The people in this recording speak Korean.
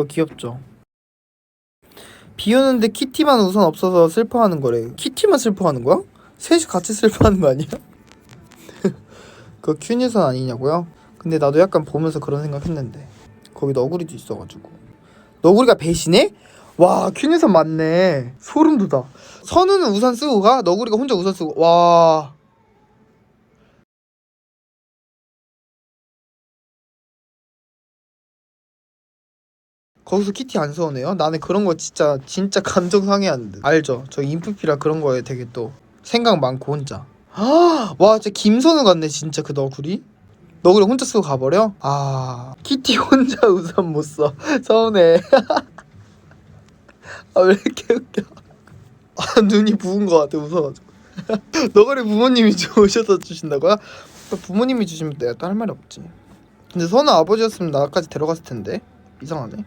그거 귀엽죠. 비 오는데 키티만 우산 없어서 슬퍼하는 거래. 키티만 슬퍼하는 거야? 셋이 같이 슬퍼하는 거 아니야? 그거 큐니선 아니냐고요? 근데 나도 약간 보면서 그런 생각했는데 거기 너구리도 있어가지고 너구리가 배신해? 와 큐니선 맞네 소름 돋아 선우는 우산 쓰고 가 너구리가 혼자 우산 쓰고 와 거기서 키티 안 서운해요? 나는 그런 거 진짜 진짜 감정 상해하는데 알죠? 저 인프피라 그런 거에 되게 또 생각 많고 혼자. 아, 와 진짜 김선우 같네 진짜 그 너구리? 너구리 혼자 쓰고 가버려? 아 키티 혼자 우산 못 써. 서운해. 아 왜 이렇게 웃겨? 아 눈이 부은 거 같아 웃어가지고. 너구리 부모님이 오셔서 주신다고요? 부모님이 주시면 내가 또 할 말이 없지. 근데 선우 아버지였으면 나까지 데려갔을 텐데? 이상하네